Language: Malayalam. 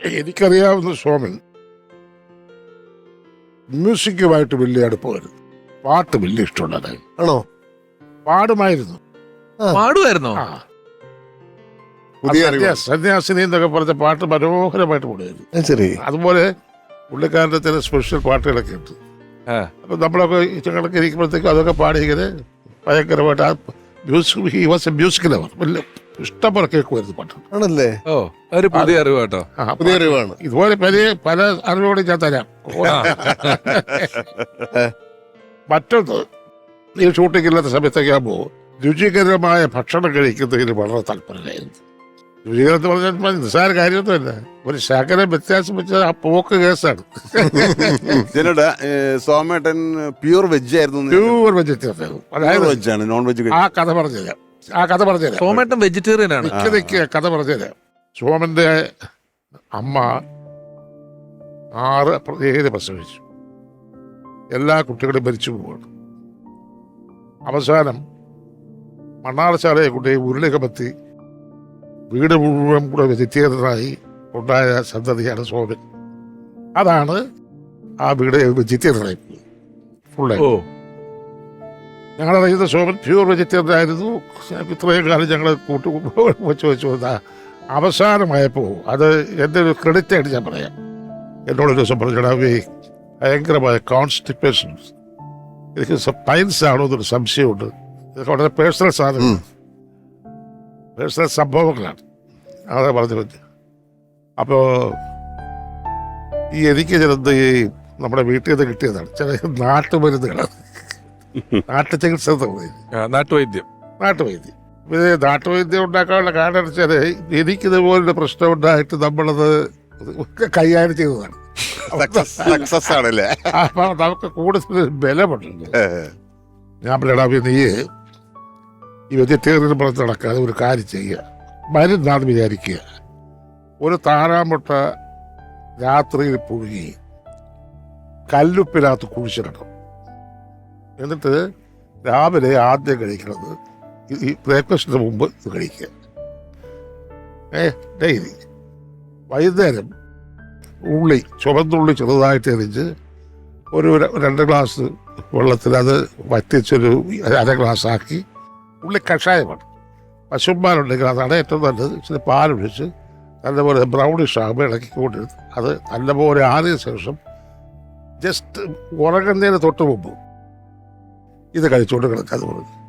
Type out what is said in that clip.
എനിക്കറിയാവുന്ന സോമൻ മ്യൂസിക്കുമായിട്ട് വലിയ അടുപ്പമായിരുന്നു പാട്ട് വലിയ ഇഷ്ടമുള്ളത് ആണോ? പാടുമായിരുന്നു. പാടുമായിരുന്നോ? പുതിയ സന്യാസിനി എന്നൊക്കെ പറഞ്ഞ പാട്ട് മനോഹരമായിട്ട് പാടുമായിരുന്നു. ശരി. അതുപോലെ പുള്ളിക്കാരന്റെ ചില സ്പെഷ്യൽ പാട്ടുകളൊക്കെ ഉണ്ട്. അപ്പൊ നമ്മളൊക്കെ ഇഷ്ടങ്ങളൊക്കെ ഇരിക്കുമ്പോഴത്തേക്കും അതൊക്കെ പാടി ഇങ്ങനെ ഭയങ്കരമായിട്ട് ആ music he was a music lover വലിയ ഇഷ്ടംപോലെ കേൾക്കുമായിരുന്നു പാട്ട് ആണല്ലേ? ഓ ഒരു പുതിയ അറിവ് കേട്ടോ ആ, പുതിയ അറിവാണ്. ഇതുപോലെ പല പല അറിവുകളും ഞാൻ തരാം. മറ്റൊന്ന് ഈ ഷൂട്ടിംഗ് ഇല്ലാത്ത സമയത്തൊക്കെ ആകുമ്പോൾ രുചികരമായ ഭക്ഷണം കഴിക്കുന്നതിന് വളരെ താല്പര്യമായിരുന്നു. രുചികരം എന്ന് പറഞ്ഞാൽ നിസ്സാര കാര്യമൊന്നുമല്ല. ഒരു ശകലം വ്യത്യാസം വെച്ചാൽ ആ പോക്ക് കേസാണ്. ജനോട് സോമേട്ടൻ പ്യൂർ വെജ് ആയിരുന്നു പ്യൂർ വെജിറ്റേറിയൻ അതായത് വെജ് ആണ് നോൺ വെജ് ആ കഥ പറഞ്ഞുതരാം. ആ കഥ പറഞ്ഞുതരാം. സോമേട്ടൻ വെജിറ്റേറിയൻ ആണ്. നിക്ക് നിക്ക് കഥ പറഞ്ഞുതരാം. സോമന്റെ അമ്മ ആറ് പ്രത്യേകത പ്രസവിച്ചു എല്ലാ കുട്ടികളും മരിച്ചു പോവാണ് അവസാനം മണ്ണാറശാലയെ കുട്ടി ഉരുളികമത്തി വീട് മുഴുവൻ കൂടെ വെജിറ്റേറിയനായി ഉണ്ടായ സന്തതിയാണ് സോമൻ. അതാണ് ആ വീട് വെജിറ്റേറിയനായി ഫുള്ളായി ഓ. ഞങ്ങളറിയുന്ന ശോഭൻ പ്യൂർ വെജിറ്റേറിയൻ ആയിരുന്നു. ഇത്രയും കാലം ഞങ്ങൾ കൂട്ടു വെച്ച് വെച്ച് വന്ന അവസാനമായപ്പോൾ അത് എന്റെ ഒരു ക്രെഡിറ്റ് ആയിട്ട് ഞാൻ പറയാം. എന്നോട് ദിവസം പറഞ്ഞിടാവേ ഭയങ്കരമായ കോൺസ്റ്റിപ്പേഷൻ എനിക്ക് പൈൻസ് ആണോ എന്നൊരു സംശയമുണ്ട്. ഇതൊക്കെ വളരെ പേഴ്സണൽ സാധനം. പേഴ്സണൽ സംഭവങ്ങളാണ്. അതെ പറഞ്ഞു പറ്റി അപ്പോൾ ഈ എനിക്ക് ചിലത് ഈ നമ്മുടെ വീട്ടിൽ നിന്ന് കിട്ടിയതാണ്. ചില നാട്ടുമരുന്നുകളാണ്. നാട്ടു ചികിത്സ നാട്ടുവൈദ്യം. നാട്ടുവൈദ്യം. ഇത് നാട്ടുവൈദ്യം ഉണ്ടാക്കാനുള്ള കാരണം വെച്ചാൽ എനിക്കിതുപോലൊരു പ്രശ്നം ഉണ്ടായിട്ട് നമ്മളത് കൈകാര്യം ചെയ്തതാണ്. സക്സസ് ആണല്ലേ? അപ്പൊ നമുക്ക് കൂടുതൽ ബലമുണ്ട്. ഞാൻ പറയണ നീ ഈ വെജിറ്റേറിയൻ പുറത്ത് നടക്കാതെ ഒരു കാര്യം ചെയ്യുക മരുന്നാന്ന് വിചാരിക്കുക. ഒരു താറാമുട്ട രാത്രിയിൽ പുഴുകി കല്ലുപ്പിനകത്ത് കുഴിച്ചിടണം. എന്നിട്ട് രാവിലെ ആദ്യം കഴിക്കുന്നത് ഈ- ബ്രേക്ക്ഫാസ്റ്റിന് മുമ്പ് ഇത് കഴിക്കുക. ഏ ഡെയിലി. വൈകുന്നേരം ഉള്ളി ചുവന്നുള്ളി ചെറുതായിട്ട് എറിഞ്ഞ് ഒരു രണ്ട് ഗ്ലാസ് വെള്ളത്തിൽ അത് വറ്റിച്ചൊരു അര ഗ്ലാസ് ആക്കി ഉള്ളി കഷായമാണ്. പശുമാരുണ്ടെങ്കിൽ അതാണ് ഏറ്റവും നല്ലത്. ഇച്ചിരി പാലൊഴിച്ച് നല്ലപോലെ ബ്രൗണിഷ് ആകുമ്പോൾ ഇളക്കിക്കൊണ്ടിരുന്നു അത് നല്ലപോലെ ആറിയ ശേഷം ജസ്റ്റ് ഉറങ്ങുന്നതിന് തൊട്ട് മുമ്പ് ഇത് കഴിച്ചുകൊണ്ട് കിടക്കാതെ പറഞ്ഞു